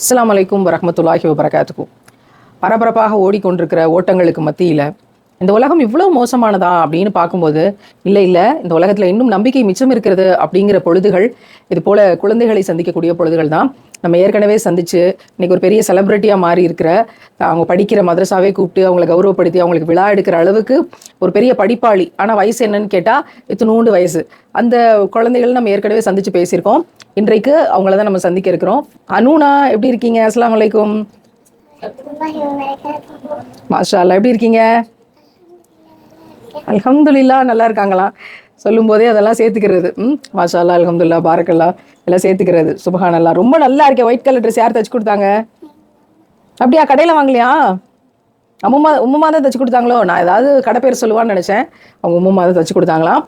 அஸ்லாம் அலைக்கும் வரமத்துல்லாஹி வபரகாத்துக்கும் பரபரப்பாக ஓடிக்கொண்டிருக்கிற ஓட்டங்களுக்கு மத்தியில் இந்த உலகம் இவ்வளோ மோசமானதா அப்படின்னு பார்க்கும்போது இல்லை இல்லை இந்த உலகத்தில் இன்னும் நம்பிக்கை மிச்சம் இருக்கிறது அப்படிங்கிற பொழுதுகள் இது போல குழந்தைகளை சந்திக்கக்கூடிய பொழுதுகள் தான். நம்ம ஏற்கனவே சந்திச்சு இன்னைக்கு ஒரு பெரிய செலிப்ரிட்டியாக மாறி இருக்கிற அவங்க படிக்கிற மதரசாவே கூப்பிட்டு அவங்கள கௌரவப்படுத்தி அவங்களுக்கு விழா எடுக்கிற அளவுக்கு ஒரு பெரிய படிப்பாளி. ஆனால் வயசு என்னன்னு கேட்டால் இத்தினூண்டு வயசு. அந்த குழந்தைகள் நம்ம ஏற்கனவே சந்திச்சு பேசியிருக்கோம். இன்றைக்கு அவங்கள தான் நம்ம சந்திக்க இருக்கிறோம். அனுனா எப்படி இருக்கீங்க? அஸ்லாம் அலைக்கும். மாஷா அல்லாஹ் எப்படி இருக்கீங்க? அல்ஹம்துலில்லா நல்லா இருக்காங்களாம் சொல்லும் போதே அதெல்லாம் சேர்த்துக்கிறது. ம் மாஷா அலமதுல்லா பாரக்கல்லா எல்லாம் சேர்த்துக்கிறது. சுபஹானல்லா ரொம்ப நல்லா இருக்கேன் ஒயிட் கலர் ட்ரெஸ் யார் தச்சு கொடுத்தாங்க? அப்படியா கடையில் வாங்கலையா? அம்மம்மா உம்மம்மா தான் தச்சு கொடுத்தாங்களோ? நான் ஏதாவது கடை பேர் சொல்லுவான்னு நினச்சேன். அவங்க உம்மம்மா தான் தச்சு கொடுத்தாங்களாம்.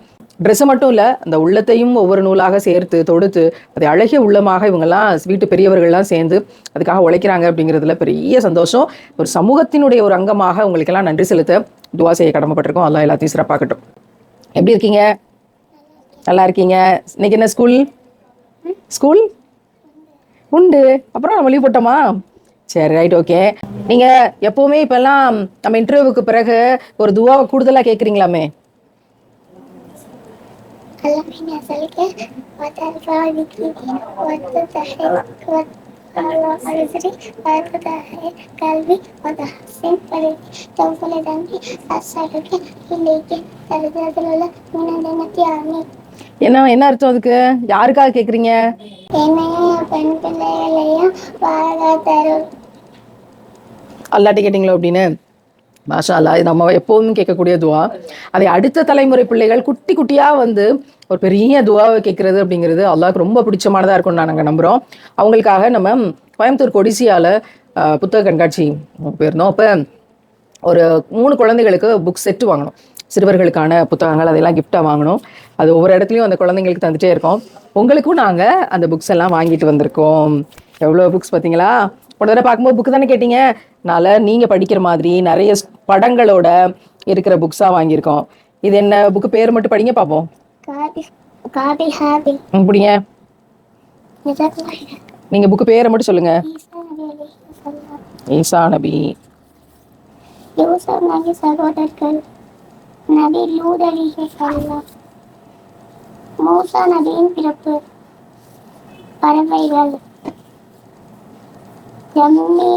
ட்ரெஸ்ஸு மட்டும் இல்லை அந்த உள்ளத்தையும் ஒவ்வொரு நூலாக சேர்த்து தொடுத்து அதை அழகிய உள்ளமாக இவங்கெல்லாம் வீட்டு பெரியவர்கள்லாம் சேர்ந்து அதுக்காக உழைக்கிறாங்க அப்படிங்கிறதுல பெரிய சந்தோஷம். ஒரு சமூகத்தினுடைய ஒரு அங்கமாக உங்களுக்கெல்லாம் நன்றி செலுத்த துவா செய்ய கடமைப்பட்டிருக்கோம். அதெல்லாம் எல்லாத்தையும் சிறப்பாக்கட்டும். எப்படி இருக்கீங்க? நல்லா இருக்கீங்க. இன்னைக்கு என்ன ஸ்கூல் ஸ்கூல் உண்டு. அப்புறம் நம்ம லீவ் போட்டோமா? சரி ரைட் ஓகே நீங்கள் எப்போவுமே இப்போல்லாம் நம்ம இன்டர்வியூவுக்கு பிறகு ஒரு துவாவை கூடுதலாக கேட்குறீங்களாமே என்ன என்ன அர்த்தம் அதுக்கு? யாருக்காக கேக்குறீங்க? அல்லாட்டி கேட்டீங்களோ அப்படின்னு? மாஷா அல்லா இது நம்ம எப்போதும் கேட்கக்கூடிய துவா அதை அடுத்த தலைமுறை பிள்ளைகள் குட்டி குட்டியா வந்து ஒரு பெரிய துவாவை கேட்குறது அப்படிங்கிறது அல்லாஹ்க்கு ரொம்ப பிடிச்சமானதாக இருக்கும்னு நாங்கள் நம்புகிறோம் அவங்களுக்காக நம்ம கோயம்புத்தூர் கொடிசியாவில் புத்தக கண்காட்சி போயிருந்தோம். அப்போ ஒரு மூணு குழந்தைகளுக்கு புக் செட்டு வாங்கணும். சிறுவர்களுக்கான புத்தகங்கள் அதெல்லாம் கிஃப்டாக வாங்கணும். அது ஒவ்வொரு இடத்துலையும் அந்த குழந்தைங்களுக்கு தந்துகிட்டே இருக்கோம். உங்களுக்கும் நாங்கள் அந்த புக்ஸ் எல்லாம் வாங்கிட்டு வந்திருக்கோம். எவ்வளோ புக்ஸ் பார்த்தீங்களா ஒரு தடவை பார்க்கும்போது புக்கு தானே கேட்டீங்க? அதனால நீங்கள் படிக்கிற மாதிரி நிறைய படங்களோட இருக்கிற புக்ஸாக வாங்கியிருக்கோம். இது என்ன புக்கு பேர் மட்டும் படிங்க பார்ப்போம். அப்படிங்க நீங்க புக்கு பேரை மட்டும் சொல்லுங்க. ஈசா நபி யூசப் நபி சகோதரர்கள் நபி லூத் அலி மூசா நபியின் பிறப்பு பறவைகள் ஜம்மி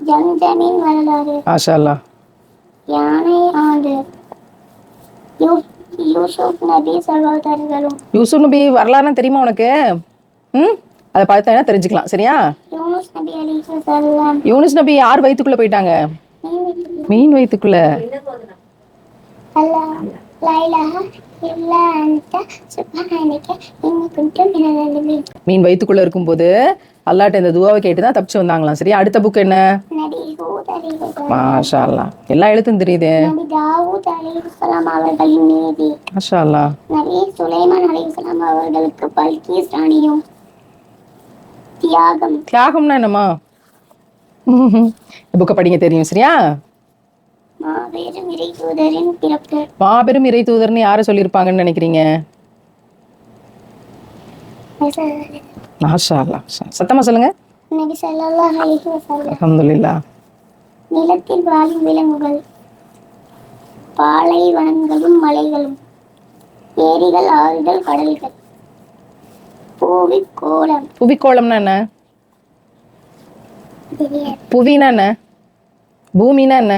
ஜம்ஜமின் வரலாறு யானை ஆண்டு யூப் யூசுப் நபி சகோதரர்களும் யூசுப் நபி வரலாறுன்னு தெரியுமா உனக்கு? ம்? அதை பார்த்தா தெரிஞ்சுக்கலாம் சரியா? யூனுஸ் நபி யார் வயித்துக்குள்ள போயிட்டாங்க? மீன் இலாஹா இல்லா அன்த சுப்ஹானக இன்னி குன்து மினல் அலிமின் மீன் வயித்துக்குள்ள இருக்கும்போது அல்லாட்ட இந்த துவாவை கேட்டு தான் தப்பிச்சு வந்தாங்களாம். சரியா? அடுத்த புக் என்ன? மாஷா அல்லா எல்லா எழுத்தும் தெரியுதே. நபி தாவூத் அலைஹிஸ்ஸலாம் அவர்களின் நீதி. மாஷா அல்லா நபி சுலைமான் அலைஹிஸ்ஸலாம் அவர்களுக்கு பல்கீஸ் ராணியும் தியாகம். தியாகம்னா என்னம்மா? புக்கை படிங்க தெரியும் சரியா? மாபெரும் இறைதூதரின் பிறப்பு. மாபெரும் இறை தூதர்னு யாரை சொல்லியிருப்பாங்கன்னு நினைக்கிறீங்க? மாஷா அல்லா சத்தமா சொல்லுங்க. நபி ஸல்லல்லாஹு அலைஹி வஸல்லம். அல்ஹம்துலில்லாஹ். நிலத்தில் வாழும் விலங்குகள் பாலைவனங்களும் மலைகளும் ஏரிகள் ஆறுகள் கடல்கள். பூவி கோலம். புவிக்கோளம்னா என்ன? புவினா என்ன? பூமினா என்ன?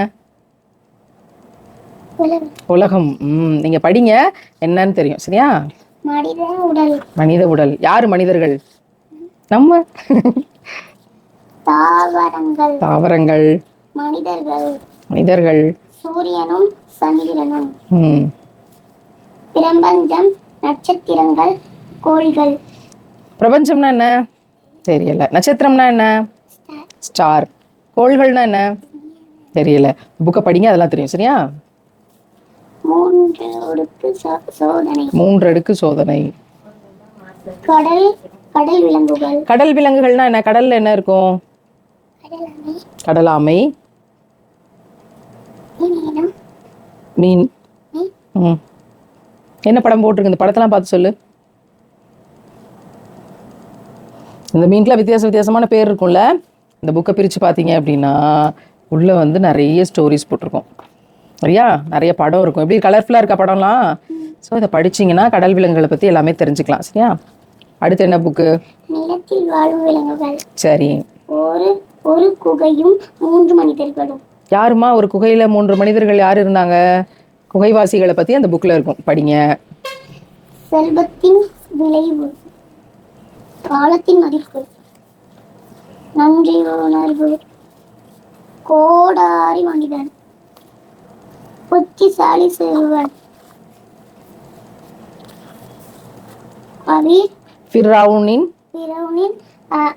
உலகம். ம் நீங்க படிங்க. என்னன்னு தெரியும். சரியா? மனித உடல். மனித உடல். யாரு மனிதர்கள்? நம்ம. தாவரங்கள். தாவரங்கள். மனிதர்கள். மனிதர்கள். சூரியனும் சந்திரனும். பிரபஞ்சம் நட்சத்திரங்கள் கோள்கள். பிரபஞ்சம்னா என்ன? தெரியல. நட்சத்திரம்னா என்ன? ஸ்டார். கோள்கள்னா என்ன? தெரியல. புக்கை படிங்க அதெல்லாம் தெரியும். சரியா? மூன்று ஒடுக்கு சோ- சோதனை. மூன்று அடுக்கு சோதனை. கடல் கடல் விலங்குகள். கடல் விலங்குகள்னா என்ன? கடல்ல என்ன இருக்கும்? கடலாமை. மீன். என்ன படம் போட்டிருக்கு? இந்த படத்தெல்லாம் பார்த்து சொல்லு. இந்த மீன்க்குலாம் வித்தியாச வித்தியாசமான பேர் இருக்கும்ல? இந்த புக்கை பிரித்து பார்த்தீங்க அப்படின்னா உள்ளே வந்து நிறைய ஸ்டோரிஸ் போட்டிருக்கோம். சரியா? நிறைய படம் இருக்கும். எப்படி கலர்ஃபுல்லாக இருக்கா படம்லாம்? ஸோ இதை படிச்சீங்கன்னா கடல் விலங்குகளை பற்றி எல்லாமே தெரிஞ்சுக்கலாம். சரியா? அடுத்து என்ன புக்கு நிலத்தில் வாழும் விலங்குகள். சரி. ஒரு ஒரு குகையும் மூன்று மனிதர்களும். யாருமா? ஒரு குகையில் மூன்று மனிதர்கள் யார் இருந்தாங்க? குகைவாசிகளை பற்றி அந்த புக்கில் இருக்கும். படிங்க. செல்வத்தின் விளைவு. காலத்தின் மதிப்பு. நன்றி உணர்வு. கோடாரி மனிதன். புத்திசாலி சிறுவன். கவி ஃபிர்அவுனின் பிறவனின் அ-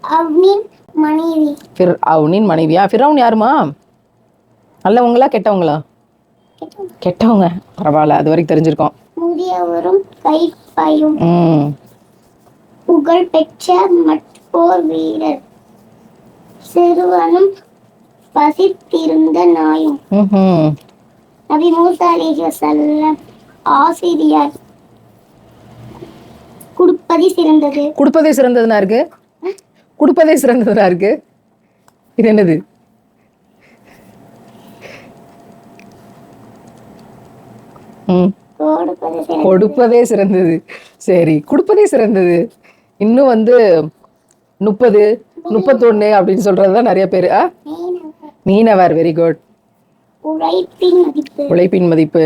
அவ்னின் மனைவி. ஃபிர்அவுனின் மனைவியா? ஃபிரௌன் யாருமா? நல்லவங்களா கெட்டவங்களா? கெட்டவங்க. பரவாயில்ல அது வரைக்கும் தெரிஞ்சிருக்கோம். முதியவரும் கைப்பையும். ம். புகழ் பெற்ற மற்போர் வீரர். சிறுவனும் பசித்திருந்த நாயும். ம்ஹும். நபி மூசா அலைஹி வஸல்லம் ஆசிரியர். குடுப்பதி சிறந்தது. கொடுப்பதே சிறந்ததுனா இருக்கு? கொடுப்பதே சிறந்ததுனா இருக்கு? இது என்னது? கொடுப்பது சிறந்தது. சரி கொடுப்பதே சிறந்தது. இன்னும் வந்து முப்பது முப்பத்தொன்னு அப்படின்னு சொல்றது தான் நிறைய பேர். மீனவர். வெரி குட் உழைப்பின் மதிப்பு. உழைப்பின் மதிப்பு.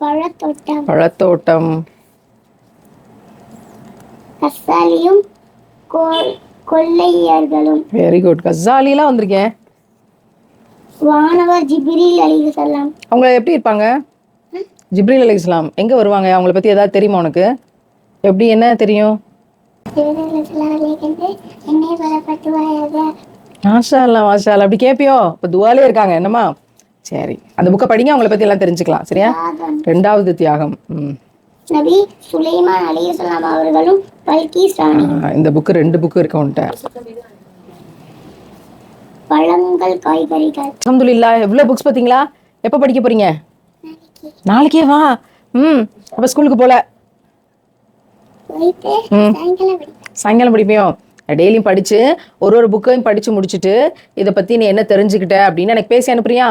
பழத்தோட்டம். பழத்தோட்டம். கசாலியும் கொள்ளையர்களும். வெரி குட் கசாலிலாம் வந்திருக்கேன். வானவர் ஜிப்ரீல் அலைஹி ஸலாம் அவங்க எப்படி இருப்பாங்க? ஜிப்ரீல் அலி இஸ்லாம் எங்கே வருவாங்க? அவங்கள பற்றி ஏதாவது தெரியுமா உனக்கு? எப்படி என்ன தெரியும்? மாஷா அல்லா மாஷா அப்படி கேட்பியோ இப்போ துவாலே இருக்காங்க. என்னம்மா? சரி. அந்த புக்கை படிங்க அவங்கள பற்றி எல்லாம் தெரிஞ்சுக்கலாம் சரியா? ரெண்டாவது தியாகம். நபி சுலைமான் அலைஹிஸ்ஸலாம் அவர்களும் பல்கீஸ் ராணி இந்த புக்கு ரெண்டு புக்கு இருக்கு உன்ட்ட பழங்கள் காய்கறிகள். அல்ஹம்துலில்லாஹ் எவ்வளோ புக்ஸ் பார்த்தீங்களா எப்போ படிக்க போறீங்க? நாளைக்கே. வா ம் அப்போ ஸ்கூலுக்கு போல. சாயங்காலம் படிப்பியோ? டெய்லியும் படித்து ஒரு ஒரு புக்கையும் படித்து முடிச்சுட்டு இதை பற்றி நீ என்ன தெரிஞ்சுக்கிட்ட அப்படின்னு எனக்கு பேசி அனுப்புறியா?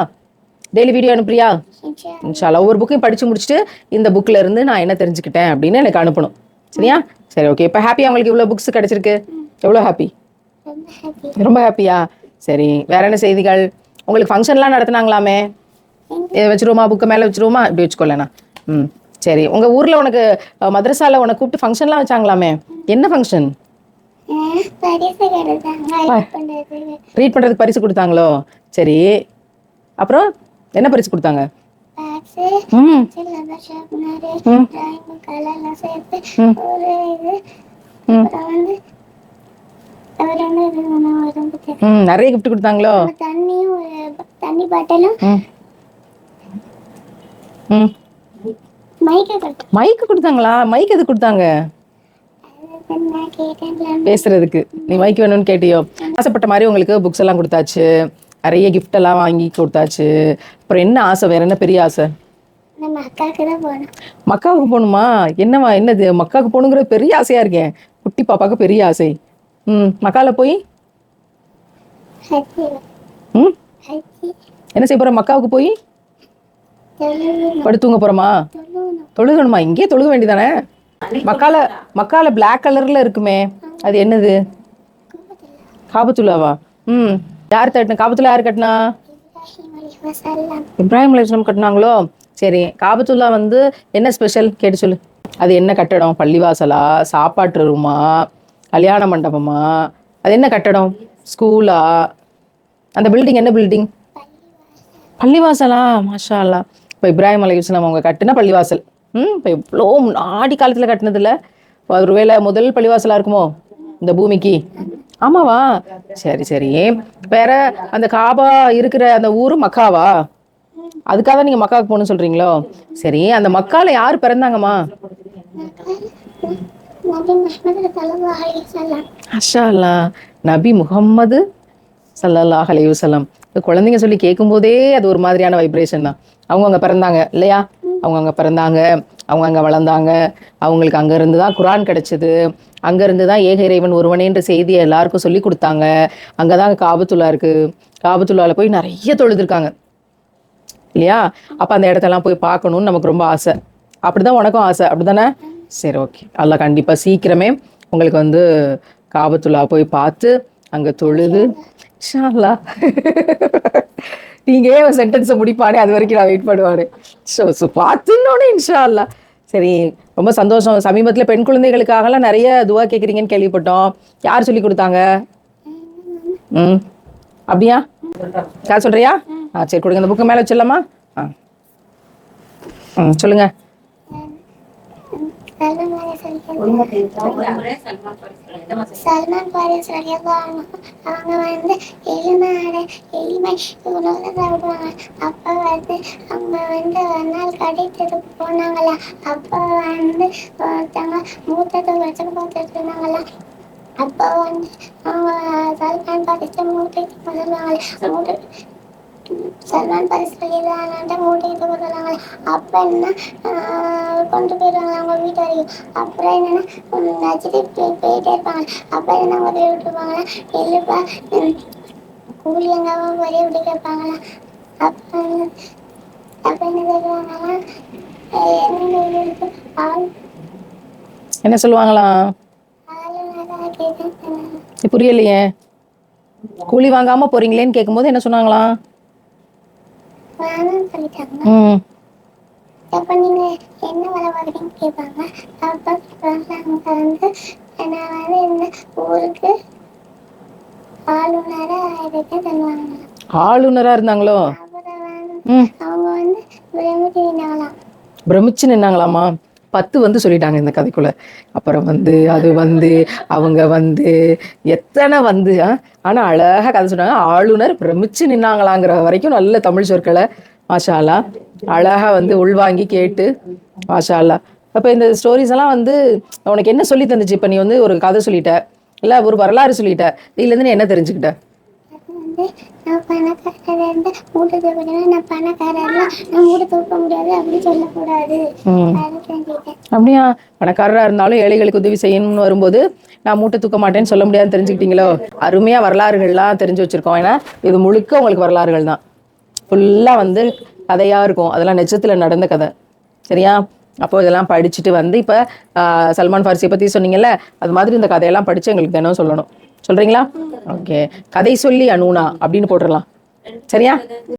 Daily video அனுப்புறியா? இன்ஷா இன்ஷால்லா ஒவ்வொரு புக்கையும் படித்து முடிச்சுட்டு இந்த புக்கில் இருந்து நான் என்ன தெரிஞ்சுக்கிட்டேன் அப்படின்னு எனக்கு அனுப்பணும். சரியா? சரி ஓகே இப்போ ஹாப்பி உங்களுக்கு இவ்வளோ புக்ஸ் கிடச்சிருக்கு? எவ்வளோ ஹாப்பி ரொம்ப ஹாப்பி ரொம்ப ஹாப்பியா சரி வேற என்ன செய்திகள்? உங்களுக்கு ஃபங்க்ஷன்லாம் நடத்துனாங்களாமே? இதை வச்சிருவோமா? புக்கை மேலே வச்சிருவோமா? இப்படி வச்சுக்கோலண்ணா ம் சரி. உங்கள் ஊரில் உனக்கு அஹ், மதரசால உனக்கு கூப்பிட்டு ஃபங்க்ஷன்லாம் வச்சாங்களாமே? என்ன ஃபங்க்ஷன் ரீட் பண்ணுறதுக்கு பரிசு கொடுத்தாங்களோ? சரி. அப்புறம்? என்ன பரிசு கொடுத்தாங்க? நிறைய கிஃப்ட் கொடுத்தாங்களோ? தண்ணியும் தண்ணி பாட்டிலும் மைக்கை கொடுத்தாங்களா? மைக் எது கொடுத்தாங்க? பேசுறதுக்கு. நீ மைக் வேணும்னு கேட்டியோ? ஆசைப்பட்ட மாதிரி உங்களுக்கு புக்ஸ் எல்லாம் கொடுத்தாச்சு. நிறைய எல்லாம் வாங்கி கொடுத்தாச்சு. அப்புறம் என்ன ஆசை? வேற என்ன பெரிய ஆசை? மக்காவுக்கு போகணுமா. என்னவா என்னது? மக்காவுக்கு போகணுங்கிறது பெரிய ஆசையா இருக்கேன் குட்டி பாப்பாவுக்கு பெரிய ஆசை. ம் மக்கால போய்? ம்? என்ன செய்ய போற? மக்காவுக்கு போய்? தொழுகணும். படுத்து தூங்க போறோமா? தொழுகணும். இங்கேயே தொழுக வேண்டியதானே? மக்கால மக்கால Black கலர்ல இருக்குமே. அது என்னது? காபத்துல்லாவா ம். யார் கட்டினா காபத்துல யார் கட்டினா? இப்ராஹிம் அலிஸ்லாம் கட்டினாங்களோ? சரி காபத்துல்லா வந்து என்ன ஸ்பெஷல் கேட்டு சொல்லு. அது என்ன கட்டடம்? பள்ளிவாசலா? சாப்பாட்டு ரூமா? கல்யாண மண்டபமா? அது என்ன கட்டடம்? ஸ்கூலா அந்த பில்டிங் என்ன பில்டிங் பள்ளிவாசலா? மாஷா அல்லா இப்போ இப்ராஹிம் அலிஸ்லாம் அவங்க கட்டின பள்ளிவாசல். ம் இப்போ எவ்வளோ முன்னாடி காலத்தில் கட்டினதில்ல? ஒருவேளை முதல் பள்ளிவாசலாக இருக்குமோ? இந்த பூமிக்கு? ஆமாவா? சரி சரி. வேற அந்த காபா இருக்கிற அந்த ஊர் மக்காவா? அதுக்காக தான் நீங்க மக்காவுக்கு போகணும்னு சொல்றீங்களோ? சரி அந்த மக்கால யார் பிறந்தாங்கம்மா? அஷாலா நபி முகம்மது சல்லல்லாஹ் அலைஹி குழந்தைங்க சொல்லி கேட்கும் போதே அது ஒரு மாதிரியான வைப்ரேஷன் தான். அவங்க அங்கே பிறந்தாங்க இல்லையா? அவங்க அங்கே பிறந்தாங்க. அவங்க அங்கே வளர்ந்தாங்க. அவங்களுக்கு அங்கேருந்து தான் குரான் கிடைச்சது. அங்கேருந்து தான் ஏக இறைவன் ஒருவனேன்ற செய்தியை எல்லாருக்கும் சொல்லி கொடுத்தாங்க. அங்கே தான் காபத்துல்லா இருக்குது காபத்துல்லாவில் போய் நிறைய தொழுதுருக்காங்க. இல்லையா? அப்போ அந்த இடத்தெல்லாம் போய் பார்க்கணும்னு நமக்கு ரொம்ப ஆசை. அப்படிதான் உனக்கும் ஆசை. அப்படிதானே? சரி ஓகே அல்லாஹ் கண்டிப்பாக சீக்கிரமே உங்களுக்கு வந்து காபத்துல்லா போய் பார்த்து அங்கே தொழுது. ஷாலா நீங்க ஏன் சென்டென்ஸை முடிப்பானே? அது வரைக்கும் நான் வெயிட் பண்ணுவாரு ஸோ ஸோ பார்த்துன்னொன்னே இன்ஷா அல்லாஹ் சரி ரொம்ப சந்தோஷம். சமீபத்தில் பெண் குழந்தைகளுக்காகலாம் நிறைய துவா கேட்குறீங்கன்னு கேள்விப்பட்டோம். யார் சொல்லி கொடுத்தாங்க? ம். அப்படியா? யார் சொல்கிறியா ஆ சரி கொடுங்க. இந்த புக்கு மேலே வச்சிடலாமா? ஆ. ம் சொல்லுங்கள் சல்மான் பாரிஸ் ரலியல்லாஹு அவங்க வந்து எலுமாடு எலுமை உணவு சாப்பிடுவாங்க அப்போ வந்து அவங்க வந்து ஒரு நாள் கடைத்ததுக்கு போனாங்களா அப்போ வந்து ஒருத்தவங்க மூத்தத்தை வச்சு பார்த்துட்டு இருந்தாங்களா அப்போ வந்து அவங்க சல்மான் பாரிஸ் மூட்டை சொல்லுவாங்களே மூட்டை சல்மான் பரிசு வெளியிலான மூட்டை இது சொல்லுவாங்க அப்போ என்ன? கொண்டு போயிடுவாங்க அவங்க வீட்டு வரைக்கும். அப்புறம் என்னன்னா போய்- போயிட்டே இருப்பாங்க. அப்போ என்ன அவங்க போய் இல்லைப்பா கூலி எங்காவோ ஒரே விட்டு கேட்பாங்களா? அப்போ அப்போ என்ன சொல்லுவாங்களா? "ஏய், என்ன இது புரியலையே. கூலி வாங்காம போறீங்களேன்னு கேட்கும்போது என்ன சொன்னாங்களாம் வேணாம்னு சொல்லிட்டாங்க. அப்போ நீங்கள் என்ன வேலை பார்க்குறீங்க கேட்பாங்க. அப்போ சொல்கிறாங்க வந்து நான் வந்து இந்த ஊருக்கு ஆளுநராக ஆளுநரா இருந்தாங்களோ? அப்புறம் வந்து ம். அவங்க வந்து பிரமிச்சிருந்தாங்களாம் பிரமிச்சு நின்னாங்களாமா பத்து வந்து சொல்லிட்டாங்க இந்த கதைக்குள்ள. அப்புறம் வந்து அது வந்து அவங்க வந்து எத்தனை வந்து ஆனால் ஆனா அழகா கதை சொன்னாங்க. ஆளுநர் பிரமிச்சு நின்னாங்களாங்கிற வரைக்கும் நல்ல தமிழ் சொற்களை மாஷாலா அழகாக அழகா வந்து உள்வாங்கி கேட்டு மாஷாலா அப்போ அப்ப இந்த ஸ்டோரிஸ் எல்லாம் வந்து உனக்கு என்ன சொல்லி தந்துச்சு? இப்போ நீ வந்து ஒரு கதை சொல்லிட்ட. இல்லை ஒரு வரலாறு சொல்லிட்ட. இதுலேருந்து நீ என்ன தெரிஞ்சுக்கிட்ட? வந்து நான் பணக்காரர் இருந்து மூட்டை தூக்கணும் நான் பணக்காரர்லாம் நான் மூட்டை தூக்க முடியாது அப்படி சொல்லக்கூடாது. அப்படியா? பணக்காரரா இருந்தாலும் ஏழைகளுக்கு உதவி செய்யணும்னு வரும்போது நான் மூட்டை தூக்க மாட்டேன்னு சொல்ல முடியாதுன்னு தெரிஞ்சுக்கிட்டீங்களோ? அருமையா வரலாறுகள்லாம் தெரிஞ்சு வச்சிருக்கோம். ஏன்னா இது முழுக்க உங்களுக்கு வரலாறுகள் தான். ஃபுல்லா வந்து கதையா இருக்கும். அதெல்லாம் நிஜத்துல நடந்த கதை. சரியா? அப்போ இதெல்லாம் படிச்சுட்டு வந்து இப்ப சல்மான் ஃபார்சியை பத்தி சொன்னீங்கல்ல அது மாதிரி இந்த கதையெல்லாம் படிச்சு எங்களுக்கு தினம் சொல்லணும். சொல்றீங்களா? ஓகே கதை சொல்லி அனுனா அப்படின்னு போட்டுடலாம் சரியா?